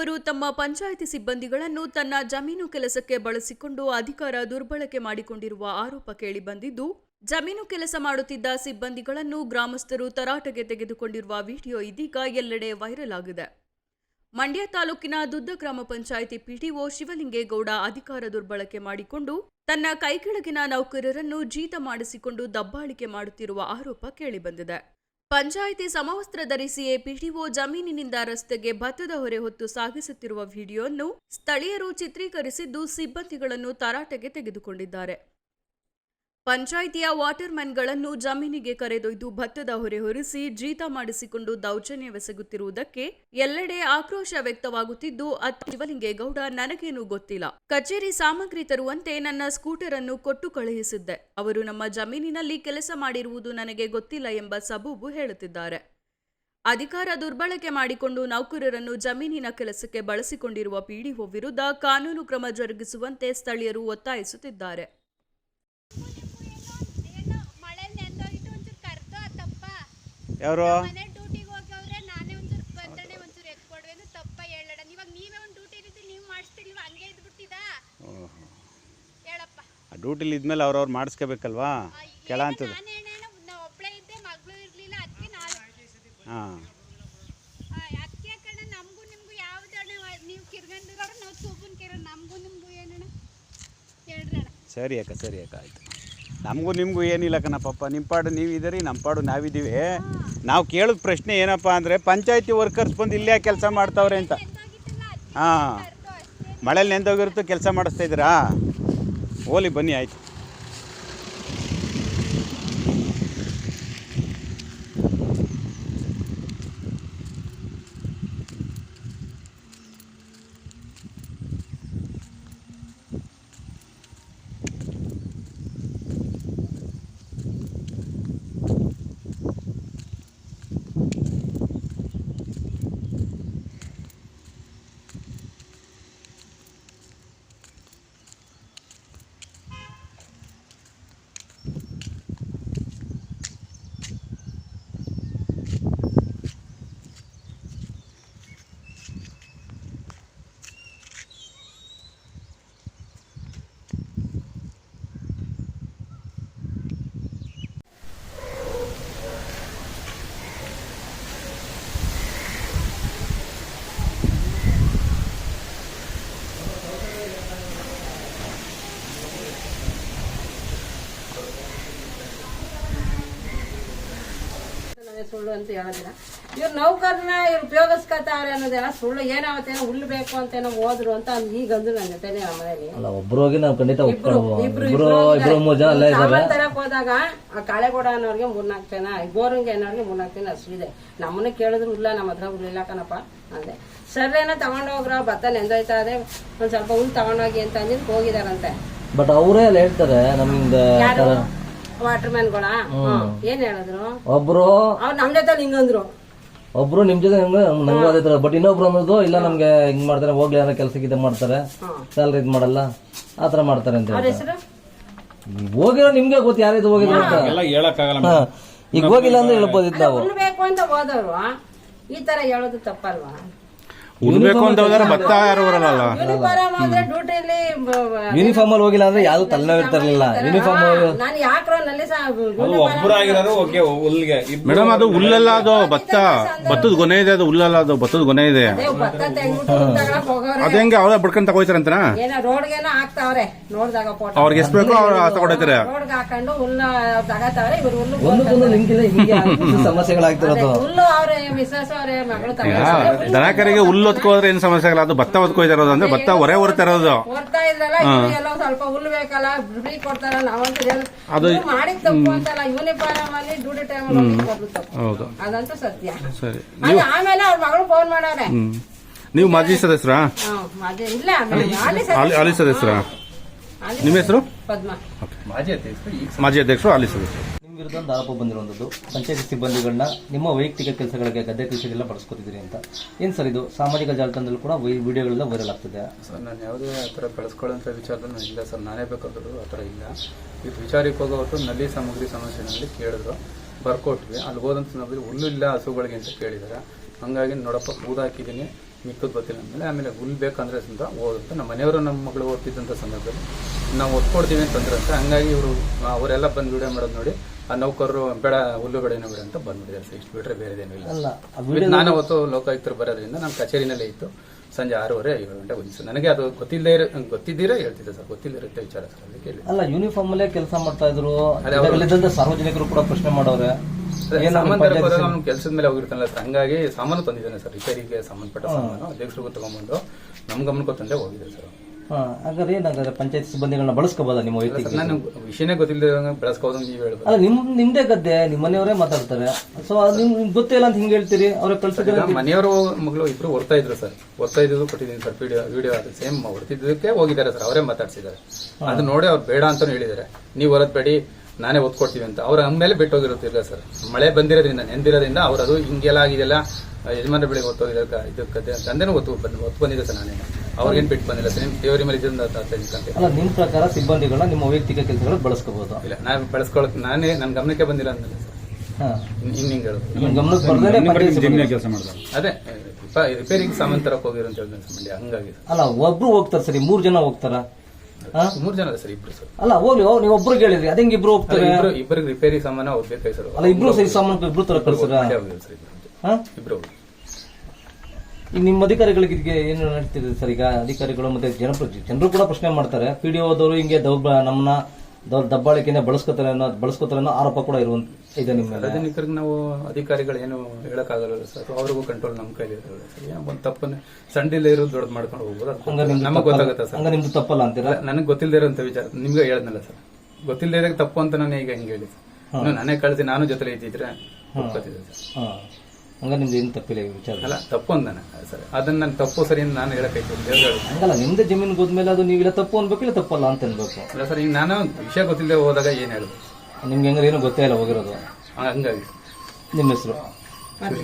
ಒಬ್ಬರು ತಮ್ಮ ಪಂಚಾಯಿತಿ ಸಿಬ್ಬಂದಿಗಳನ್ನು ತನ್ನ ಜಮೀನು ಕೆಲಸಕ್ಕೆ ಬಳಸಿಕೊಂಡು ಅಧಿಕಾರ ದುರ್ಬಳಕೆ ಮಾಡಿಕೊಂಡಿರುವ ಆರೋಪ ಕೇಳಿಬಂದಿದ್ದು ಜಮೀನು ಕೆಲಸ ಮಾಡುತ್ತಿದ್ದ ಸಿಬ್ಬಂದಿಗಳನ್ನು ಗ್ರಾಮಸ್ಥರು ತರಾಟೆಗೆ ತೆಗೆದುಕೊಂಡಿರುವ ವಿಡಿಯೋ ಇದೀಗ ಎಲ್ಲೆಡೆ ವೈರಲ್ ಆಗಿದೆ. ಮಂಡ್ಯ ತಾಲೂಕಿನ ದುದ್ದ ಗ್ರಾಮ ಪಂಚಾಯಿತಿ ಪಿಡಿಒ ಶಿವಲಿಂಗೇಗೌಡ ಅಧಿಕಾರ ದುರ್ಬಳಕೆ ಮಾಡಿಕೊಂಡು, ತನ್ನ ಕೈಕೆಳಗಿನ ನೌಕರರನ್ನು ಜೀತ ಮಾಡಿಸಿಕೊಂಡು ದಬ್ಬಾಳಿಕೆ ಮಾಡುತ್ತಿರುವ ಆರೋಪ ಕೇಳಿಬಂದಿದೆ ಪಂಚಾಯಿತಿ ಸಮವಸ್ತ್ರ ಧರಿಸಿಯೇ ಪಿಡಿಒ ಜಮೀನಿನಿಂದ ರಸ್ತೆಗೆ ಭತ್ತದ ಹೊರೆ ಹೊತ್ತು ಸಾಗಿಸುತ್ತಿರುವ ವಿಡಿಯೋವನ್ನು ಸ್ಥಳೀಯರು ಚಿತ್ರೀಕರಿಸಿದ್ದು ಸಿಬ್ಬಂದಿಗಳನ್ನು ತರಾಟೆಗೆ ತೆಗೆದುಕೊಂಡಿದ್ದಾರೆ. ಪಂಚಾಯಿತಿಯ ವಾಟರ್ಮ್ಯಾನ್ಗಳನ್ನು ಜಮೀನಿಗೆ ಕರೆದೊಯ್ದು ಭತ್ತದ ಹೊರೆ ಹೊರಿಸಿ ಜೀತ ಮಾಡಿಸಿಕೊಂಡು ದೌರ್ಜನ್ಯವೆಸಗುತ್ತಿರುವುದಕ್ಕೆ ಎಲ್ಲೆಡೆ ಆಕ್ರೋಶ ವ್ಯಕ್ತವಾಗುತ್ತಿದ್ದು, ಅತ್ತ ಶಿವಲಿಂಗೇಗೌಡ ನನಗೇನು ಗೊತ್ತಿಲ್ಲ. ಕಚೇರಿ ಸಾಮಗ್ರಿ ತರುವಂತೆ ನನ್ನ ಸ್ಕೂಟರ್ ಅನ್ನು ಕೊಟ್ಟು ಕಳುಹಿಸಿದ್ದೆ. ಅವರು ನಮ್ಮ ಜಮೀನಿನಲ್ಲಿ ಕೆಲಸ ಮಾಡಿರುವುದು ನನಗೆ ಗೊತ್ತಿಲ್ಲ ಎಂಬ ಸಬೂಬು ಹೇಳುತ್ತಿದ್ದಾರೆ. ಅಧಿಕಾರ ದುರ್ಬಳಕೆ ಮಾಡಿಕೊಂಡು ನೌಕರರನ್ನು ಜಮೀನಿನ ಕೆಲಸಕ್ಕೆ ಬಳಸಿಕೊಂಡಿರುವ ಪಿಡಿಒ ವಿರುದ್ಧ ಕಾನೂನು ಕ್ರಮ ಜರುಗಿಸುವಂತೆ ಸ್ಥಳೀಯರು ಒತ್ತಾಯಿಸುತ್ತಿದ್ದಾರೆ ಏನು ಮಳೆ ನೆಂದೋಗಿತ್ತು ಒಂಚೂರು ಕರ್ದು ಆ ತಪ್ಪ ಯಾರು ಮನೆ ಡ್ಯೂಟಿಗೆ ಹೋಗವ್ರೆ ನಾನೇ ಒಂಚೂರು ಬಂದನೆ ಒಂಚೂರು ಎತ್ಕೊಡ್ವೇನು ತಪ್ಪ ಹೇಳಡ ಇವಾಗ ನೀವೇ ಒಂದು ಡ್ಯೂಟಿ ಇರುತ್ತೆ ನೀವು ಮಾಡಿಸ್ತಿಲ್ವಾ ಹಂಗೆ ಇದ್ಬಿಟ್ಟಿದ ಹೇಳಪ್ಪ ಆ ಡ್ಯೂಟಿಲಿ ಇದ್ಮೇಲೆ ಅವ್ರವ್ರು ಮಾಡಿಸ್ಕೋಬೇಕಲ್ವಾ ಆ, ಕೆಳ ಏನೋ ಅಂತದ್ದು ನಾನು ಹೇಳೇನೋ ನಾ ಡ್ಯೂಟಿಲಿ ಇದ್ಮೇಲೆ ಮಗಳು ಮಾಡಿಸ್ಕೋಬೇಕಲ್ವಾ? ಅದಕ್ಕೆ ನಾನು ಹಾಂ. ಸರಿ ಅಕ್ಕ ಸರಿ ಅಕ್ಕ ಆಯ್ತು. ನಮಗೂ ನಿಮಗೂ ಏನಿಲ್ಲ ಕಣಪ್ಪ ನಿಮ್ಮ ಪಾಡು ನೀವು ಇದ್ದೀರಿ ನಮ್ಮ ಪಾಡು ನಾವಿದ್ದೀವಿ. ನಾವು ಕೇಳಿದ ಪ್ರಶ್ನೆ ಏನಪ್ಪ ಅಂದರೆ ಪಂಚಾಯತಿ ವರ್ಕರ್ಸ್ ಬಂದು ಇಲ್ಲೇ ಕೆಲಸ ಮಾಡ್ತಾವ್ರೆ ಅಂತ. ಹಾಂ. ಮಳೆಯಲ್ಲಿ ನೆಂದೋಗಿರುತ್ತೆ ಕೆಲಸ ಮಾಡಿಸ್ತಾ ಇದ್ದೀರಾ? ಓಲಿ ಬನ್ನಿ, ಆಯ್ತು ನಾವೇ ಸುಳ್ಳು ಅಂತ ಹೇಳೋದಿಲ್ಲ. ಇವ್ರು ನೌಕರನ್ನ ಇವ್ರು ಉಪಯೋಗಿಸ್ಕೊತಾರೆ ಅನ್ನೋದೆಲ್ಲ ಸುಳ್ಳು ಏನಾವತ್ತೇನೋ ಹುಲ್ಲು ಬೇಕು ಅಂತ ಏನೋ ಹೋದ್ರು ಅಂತ ಅಂದ್ ಈಗ ಅಂದ್ರು ನನ್ನ ಜೊತೆನೆ ಮನೇಲಿ. ಅಲ್ಲ ನಾವು ಖಂಡಿತ ಇಬ್ರು ಇಬ್ರು ಇಬ್ರು ಇಬ್ರು ಇಬ್ರು ಮೂರು ಜನ ಅಲ್ಲೇ ಇದ್ದಾರೆ ಸಾಮಾನ್ ತರಕ್ ಹೋದಾಗ ಆ ಕಾಳೆಗೌಡ ಅನ್ನೋರ್ಗೆ ಮೂರ್ನಾಲ್ಕು ಜನ ಗೋರಂಗೆ ಅನ್ನೋರ್ಗೆ ಮೂರ್ನಾಲ್ಕು ಜನ ಇದೆ. ನಮ್ಮನ್ನ ಕೇಳಿದ್ರು ಇಲ್ಲ ನಮ್ಮ ಹತ್ರ ಹುಲ್ಲಿಲ್ಲ ಕಣಪ್ಪ ಅಂದೆ. ಸರ್ರೇನ ತಗೊಂಡೋಗ್ರ ಭತ್ತ ನೆಂದೋಯ್ತಾ ಇದೆ. ಒಂದ್ ಸ್ವಲ್ಪ ಹುಲ್ ತಗೊಂಡೋಗಿ ಅಂತ ಅಂದಿದ್ ಹೋಗಿದಾರಂತೆ. ಬಟ್ ಅವರೇ ಅಲ್ಲಿ ಹೇಳ್ತಾರೆ ನಮ್ದು ಯಾರು? ವಾಟರ್ ಮ್ಯಾನ್ಗಳ ಏನ್ ಹೇಳಿದ್ರು? ಒಬ್ರು ಅವ್ರು ನಮ್ ಜೊತೆ ಹಿಂಗಂದ್ರು ಒಬ್ರು ನಿಮ್ ಜೊತೆ ನಂಗೆ ಅದೇ ತರ ಬಟ್ ಇನ್ನೊಬ್ರು ಅನ್ನೋದು ಇಲ್ಲ ನಮ್ಗೆ ಹಿಂಗ್ ಮಾಡ್ತಾರೆ ಹೋಗ್ಲಿ ಅನ್ನೋ ಕೆಲಸಕ್ಕೆ ಇದ್ ಮಾಡ್ತಾರೆ. ಸ್ಯಾಲ್ರಿ ಇದ್ ಮಾಡಲ್ಲ ಆತರ ಮಾಡ್ತಾರೆ ಅಂತ ಹೇಳ್ತಾರೆ. ಹೋಗಿರೋ ನಿಮ್ಗೆ ಗೊತ್ತು ಯಾರಿದು ಹೋಗಿದ್ರು ಅಂತ. ಹಾ. ಈಗ ಹೋಗಿಲ್ಲ ಅಂದ್ರೆ ಹೇಳ್ಬೋದಿತ್ತು ನಾವು. ಬೇಕು ಅಂತ ಹೋದವ್ರು ಈ ತರ ಹೇಳೋದು ತಪ್ಪಲ್ವಾ? ಉಳ್ಬೇಕು ಅಂತ ಹೋದ್ರೆ ಭತ್ತ ಯಾರು ಬರಲ್ಲ ಯೂನಿಫಾರ್ಮ್ ಅಲ್ಲಿ ಹೋಗಿಲ್ಲ ಅಂದ್ರೆ ಯಾವ್ದು ತಲೆನೋವು ಇರ್ತಿರ್ಲಿಲ್ಲ. ಯೂನಿಫಾರ್ಮ್ ನಾನು ಯಾಕ್ರೋ ನಲ್ಲಿ ಒಬ್ಬರಾಗಿರೋರು ಓಕೆ ಹುಲ್ಗೆ. ಮೇಡಮ್ ಅದು ಹುಲ್ಲೆಲ್ಲ ಅದು ಭತ್ತ. ಭತ್ತದ ಗೊನೆ ಇದೆ ಅದು ಹುಲ್ಲೆಲ್ಲ ಅದು ಭತ್ತದ ಗೊನೆ ಇದೆ. ಅದ ಹೆಂಗೆ ಅವ್ರ ಬಡ್ಕೊಂಡ್ ತಗೋಯ್ತಾರಂತನ? ಅಂತ ಅವ್ರಿಗೆ ಎಷ್ಟು ಬೇಕೋ ಅವ್ರ ಹಿಂಗೆ ಸಮಸ್ಯೆಗಳಾಗ್ತಿರೋದು. ದನಕರಿಗೆ ಹುಲ್ಲು ಹೊತ್ಕೋದ್ರೆ ಏನು ಸಮಸ್ಯೆ ಆಗಲ್ಲ ಅದು ಭತ್ತ ಹೊತ್ಕೊಯ್ತಾ ಇರೋದು ಅಂದ್ರೆ ಭತ್ತ ಹೊರೆ ಹೊರತಾ ಇರೋದು. ಓದ್ತಾ ಇದ್ರಲ್ಲ ಇವ್ರು ಎಲ್ಲೋ ಸ್ವಲ್ಪ ಹುಲ್ಲು ಬೇಕಲ್ಲ ಫ್ರೀ ಕೊಡ್ತಾರ ನಾವಂತೂ ಹೇಳಿ ಅದು- ಇವ್ರು ಮಾಡಿದ್ ತಪ್ಪು ಅಂತಲ್ಲ ಯೂನಿಫಾರ್ಮ್ ಅಲ್ಲಿ ಡ್ಯೂಟಿ ಟೈಮ್ ಅಲ್ಲಿ ತಪ್ಪು. ಹೌದು. ಅದಂತೂ ಸತ್ಯ. ಸರಿ. ಅದು ಆಮೇಲೆ ಅವ್ರ ಮಗಳು ಫೋನ್ ಮಾಡವ್ರೆ. ಹ್ಮ್. ನೀವು ಮಾಜಿ ಸದಸ್ಯರಾ? ಅಲಿ ಅದೇ ಇಲ್ಲ ಆಮೇಲೆ ಅಲ್ಲಿ ಹಾಲಿ ಹಾಲಿ ಸದಸ್ಯರಾ? ಅಲ್ಲಿ ನಿಮ್ಮ ಹೆಸರು? ಪದ್ಮ. ಮಾಜಿ ಅಧ್ಯಕ್ಷರು ಹಾಲಿ ಸದಸ್ಯರು. ನಿಮ್ಮ ವಿರುದ್ಧ ಒಂದು ಆರೋಪ ಬಂದಿರುವಂತದ್ದು. ಪಂಚಾಯತಿ ಸಿಬ್ಬಂದಿಗಳನ್ನ ನಿಮ್ಮ ವೈಯಕ್ತಿಕ ಕೆಲಸಗಳಿಗೆ ಗದ್ದೆ ಕೆಲಸಗಳೆಲ್ಲ ಬಳಸ್ಕೊತಿದ್ದೀರಿ ಅಂತ. ಏನು ಸರ್ ಇದು? ಸಾಮಾಜಿಕ ಜಾಲತಾಣದಲ್ಲಿ ಕೂಡ ವೈ- ವಿಡಿಯೋಗಳೆಲ್ಲ ವೈರಲ್ ಆಗ್ತಿದೆ. ಸರ್, ನಾನು ಯಾವುದೇ ಆ ಥರ ಬೆಳೆಸ್ಕೊಳ್ಳೋಂಥ ವಿಚಾರದಲ್ಲಿ ನಾನು ಇಲ್ಲ ಸರ್. ನಾನೇ ಬೇಕಾದ್ರು ಆ ಥರ ಇಲ್ಲ. ಇದು ವಿಚಾರಕ್ಕೆ ಹೋಗೋವತ್ತು ನಲ್ಲಿ ಸಾಮಗ್ರಿ ಸಮಸ್ಯೆನಲ್ಲಿ ಕೇಳಿದ್ರು. ಬರ್ಕೊಟ್ವಿ. ಅಲ್ಲಿ ಹೋದಂಥ ಸಂದರ್ಭದಲ್ಲಿ ಹುಲ್ಲು ಇಲ್ಲ ಹಸುಗಳಿಗೆ ಅಂತ ಕೇಳಿದ್ದಾರೆ ಹಂಗಾಗಿ ನೋಡಪ್ಪ ಹಾಕಿದ್ದೀನಿ ಮಿಕ್ಕದ್ ಗೊತ್ತಿಲ್ಲ ಅಂದಮೇಲೆ ಆಮೇಲೆ ಹುಲ್ ಬೇಕಂದ್ರೆ ಅಂತ ಹೋಗುತ್ತೆ ನಮ್ಮ ಮನೆಯವರು ನಮ್ಮ ಮಗಳು ಓದ್ತಿದ್ದಂಥ ಸಂದರ್ಭದಲ್ಲಿ ನಾವು ಒತ್ಕೊಡ್ತೀವಿ ಅಂತಂದ್ರೆ ಅಂತ ಹಂಗಾಗಿ ಇವರು ಅವರೆಲ್ಲ ಬಂದು ವಿಡಿಯೋ ಮಾಡೋದು ನೋಡಿ ಆ ನೌಕರರು ಬೇಡ ಹುಲ್ಲು ಬೇಡ ಏನೋ ಬೇಡ ಅಂತ ಬಂದ್ಬಿಟ್ಟಿದ್ದಾರೆ ಸರ್. ಇಷ್ಟು ಬಿಟ್ರೆ ಬೇರೆದೇನೂ ಇಲ್ಲ ನಾನು ಅವತ್ತು ಲೋಕಾಯುಕ್ತರು ಬರೋದ್ರಿಂದ ನಮ್ಮ ಕಚೇರಿನಲ್ಲೇ ಇತ್ತು. ಸಂಜೆ ಆರೂವರೆ ಏಳು ಗಂಟೆ ಬಂದಿದ್ದು ನನಗೆ ಅದು ಗೊತ್ತಿಲ್ಲದೆ ಇರೋ ಗೊತ್ತಿದ್ದೀರಾ ಹೇಳ್ತಿದ್ದೆ ಸರ್. ಗೊತ್ತಿಲ್ಲದಿರುತ್ತೆ ವಿಚಾರ ಸರ್ ಅದಕ್ಕೆ ಅಲ್ಲ ಯೂನಿಫಾರ್ಮ್ ಅಲ್ಲೇ ಕೆಲಸ ಮಾಡ್ತಾ ಇದ್ರು. ಸಾರ್ವಜನಿಕರು ಕೂಡ ಪ್ರಶ್ನೆ ಮಾಡೋರೆ. ಪಂಚಾಯ್ತಿ ಕೆಲಸದ ಮೇಲೆ ಹೋಗಿರ್ತಾನಲ್ಲ ಸರ್. ಹಂಗಾಗಿ ಸಾಮಾನು ತಂದಿದ್ದಾನೆ ಸರ್. ರಿಪೇರಿಗೆ ಸಂಬಂಧಪಟ್ಟ ಸಾಮಾನು. ಅಧ್ಯಕ್ಷರಿಗೂ ತಗೊಂಡ್ಬಂದು ನಮ್ಮ ಗಮನಕ್ಕೂ ತಂದೆ ಹೋಗಿದೆ ಸರ್. ಹಾಗಾದ್ರೆ ಏನಾಗಾದ್ರೆ ಪಂಚಾಯತ್ ಸಿಬ್ಬಂದಿಗಳನ್ನ ಬಳಸ್ಕೋಬೋದಾ ನಿಮ್ಮ ವ್ಯಕ್ತಿ ವೈಯಕ್ತಿಕ ನಾನು ವಿಷಯನೇ ಗೊತ್ತಿಲ್ಲದೆ ಬೆಳೆಸ್ಕೋದು ನೀವು ಹೇಳ್ಬೋದು. ಅಲ್ಲ ನಿಮ್ ನಿಮ್ದೇ ಗದ್ದೆ ನಿಮ್ ಮನೆಯವರೇ ಮಾತಾಡ್ತಾರೆ ಸೊ ನಿಮ್ ಗೊತ್ತಿಲ್ಲ ಗೊತ್ತೇ ಇಲ್ಲ ಅಂತ ಹಿಂಗ್ ಹೇಳ್ತೀರಿ? ಅವ್ರ ಕಳ್ಸಿದ್ರೆ ಈಗ ಮನೆಯವರು ಮಗಳು ಇಬ್ರು ಓದ್ತಾ ಇದ್ರು ಸರ್. ಓದ್ತಾ ಇದ್ದು ಕೊಟ್ಟಿದ್ದೀನಿ ಸರ್ ವಿಡಿಯೋ ವಿಡಿಯೋ ಅದು ಸೇಮ್ ಹೊರ್ತಿದ್ದಕ್ಕೆ ಹೋಗಿದ್ದಾರೆ ಸರ್ ಅವರೇ ಮಾತಾಡ್ಸಿದ್ದಾರೆ. ಅದು ನೋಡಿ ಅವ್ರು ಬೇಡ ಅಂತ ಹೇಳಿದ್ದಾರೆ. ನೀವು ಹೊರದ್ಬೇಡಿ ನಾನೇ ಓದ್ಕೊಡ್ತೀವಿ ಅಂತ. ಅವ್ರ ಅಂದ್ಮೇಲೆ ಬಿಟ್ಟು ಹೋಗಿರುತ್ತಿಲ್ಲ ಸರ್. ಮಳೆ ಬಂದಿರೋದ್ರಿಂದ ನೆಂದಿರೋದ್ರಿಂದ ಅವ್ರು ಅದು ಹಿಂಗೆಲ್ಲ ಆಗಿದೆಲ್ಲ ಯಜಮಾನ ಬೆಳೆ ಹೊತ್ತೋಗಿದ್ದಾರೆ ಇದು ಕತೆ ತಂದೆನೂ ಗೊತ್ತು ಬಂದು ಹೊತ್ತು ಬಂದಿದೆ ಸರ್ ನಾನೇ ಅವ್ರಿಗೇನು ಬಿಟ್ಟು ಬಂದಿಲ್ಲ ಸರ್ ನಿಮ್ಮ ದೇವರಿ ಮೇಲೆ ಇದರಿಂದ ಕಂತೆ. ಅಲ್ಲ ನಿಮ್ ಪ್ರಕಾರ ಸಿಬ್ಬಂದಿಗಳನ್ನ ನಿಮ್ಮ ವೈಯಕ್ತಿಕ ಕೆಲಸಗಳು ಬಳಸ್ಕೋಬಹುದು? ಇಲ್ಲ ನಾನು ಬೆಳೆಸ್ಕೊಳಕ್ ನಾನೇ ನನ್ನ ಗಮನಕ್ಕೆ ಬಂದಿಲ್ಲ ಅಂದ್ರೆ ಸರ್. ಹಿಂಗೆ ಹೇಳೋದು. ನಿಮ್ ಗಮನಕ್ಕೆ ಬರ್ದೇನೆ ಕೆಲಸ ಮಾಡ್ತಾರೆ. ಅದೇ ರಿಪೇರಿಗೆ ಸಾಮಾನು ತರಕ್ಕೆ ಹೋಗಿರೋ ಅಂತ ಹೇಳಿದ್ರೆ ಸರ್ ಮಂಡ್ಯ ಹಂಗಾಗಿ ಅಲ್ಲ ಒಬ್ರು ಹೋಗ್ತಾರೆ ಸರಿ ಮೂರ್ ಜನ ಹೋಗ್ತಾರ? ಮೂರ್ ಮೂರು ಜನ ಅಲ್ಲ ಸರ್ ಇಬ್ರು ಸರ್. ಅಲ್ಲ ಹೋಗ್ಲಿ ನೀವು ಒಬ್ರು ಹೇಳಿದ್ರಿ ಅದಂಗೆ ಇಬ್ರು ಹೋಗ್ತಾರೆ. ಇಬ್ರು ಇಬ್ಬರಿಗೆ ರಿಪೇರಿ ಸಾಮಾನು ಅವ್ರು ಬೇಕಾಗಿ ಸರ್. ಅಲ್ಲ ಇಬ್ರು ಸರಿ ಸಾಮಾನು ಇಬ್ರು ತರ ಕಳ್ಸಿರ ಇಬ್ರು. ಈಗ ನಿಮ್ಮ ಅಧಿಕಾರಿಗಳಿಗೆ ಇದಕ್ಕೆ ಏನು ನಡೀತಿದೆ ಸರ್? ಈಗ ಅಧಿಕಾರಿಗಳು ಮತ್ತೆ ಜನಪ್ರ ಜನರು ಕೂಡ ಪ್ರಶ್ನೆ ಮಾಡ್ತಾರೆ. ಪಿ ಡಿ ಓದವರು ಹಿಂಗೆ ದೌರ್ಬ ನಮ್ಮನ್ನ ದೌರ್ ದಬ್ಬಾಳಿಕೆನೆ ಬಳಸ್ಕೋತಾರೆ ಅನ್ನೋ ಬಳಸ್ಕೋತಾರೆ ಅನ್ನೋ ಆರೋಪ ಕೂಡ ಇರುವಂತ ಇದೆ ನಿಮ್ಮ ಮೇಲೆ. ಸಾರ್ವಜನಿಕರಿಗೆ ನಾವು ಅಧಿಕಾರಿಗಳು ಏನು ಹೇಳಕ್ಕಾಗಲ್ಲ ಸರ್? ಅವ್ರಿಗೂ ಕಂಟ್ರೋಲ್ ನಮ್ಮ ಕೈಲಿ ಸರ್. ಒಂದು ತಪ್ಪನ್ನು ಸಣ್ಣದಿಲ್ಲ ಇರೋದು ದೊಡ್ಡದು ಮಾಡ್ಕೊಂಡು ಹೋಗ್ಬೋದು. ನಮಗೆ ಗೊತ್ತಾಗುತ್ತೆ ಸರ್. ಹಂಗ ನಿಮ್ದು ತಪ್ಪಲ್ಲ ಅಂತೀರ? ನನಗೆ ಗೊತ್ತಿಲ್ಲದೆ ಇರೋಂಥ ವಿಚಾರ. ನಿಮ್ಗೆ ಹೇಳದ್ನಲ್ಲ ಸರ್. ಗೊತ್ತಿಲ್ಲದೆ ತಪ್ಪು ಅಂತ ನಾನು ಈಗ ಹಿಂಗೆ ಹೇಳಿ ನಾನೇ ಕಳಿಸಿ ನಾನು ಜೊತೆ ಇದ್ದಿದ್ರೆ ಒಪ್ಕೋತಿದ್ದೆ ಸರ್. ಹಾ. ಹಂಗ ನಿಮ್ದು ಏನು ತಪ್ಪಿಲ್ಲ ಈ ವಿಚಾರ. ಅಲ್ಲ ತಪ್ಪು ಅಂದಾನೆ. ಸರ್ ಅದನ್ನ ನಾನು ತಪ್ಪು ಸರಿ ಅಂತ ನಾನು ಹೇಳಬೇಕು ಹೇಳಿ ಹಂಗಲ್ಲ ನಿಮ್ದು ಜಮೀನು ಹೋದ್ಮೇಲೆ ಅದು ನೀವಿಲ್ಲ ತಪ್ಪು ಅನ್ಬೇಕು ಇಲ್ಲ ತಪ್ಪಲ್ಲ ಅಂತ ಅನ್ಬೇಕು? ಅಲ್ಲ ಸರ್ ಈಗ ನಾನು ವಿಷಯ ಗೊತ್ತಿಲ್ಲದೆ ಹೋದಾಗ ಏನು ಹೇಳೋದು? ನಿಮ್ಗೆ ಹೆಂಗಾರೆ ಏನು ಗೊತ್ತೇ ಇಲ್ಲ ಹೋಗಿರೋದು? ಹಂಗಾಗಿ. ನಿಮ್ಮ ಹೆಸರು? ಸರಿ.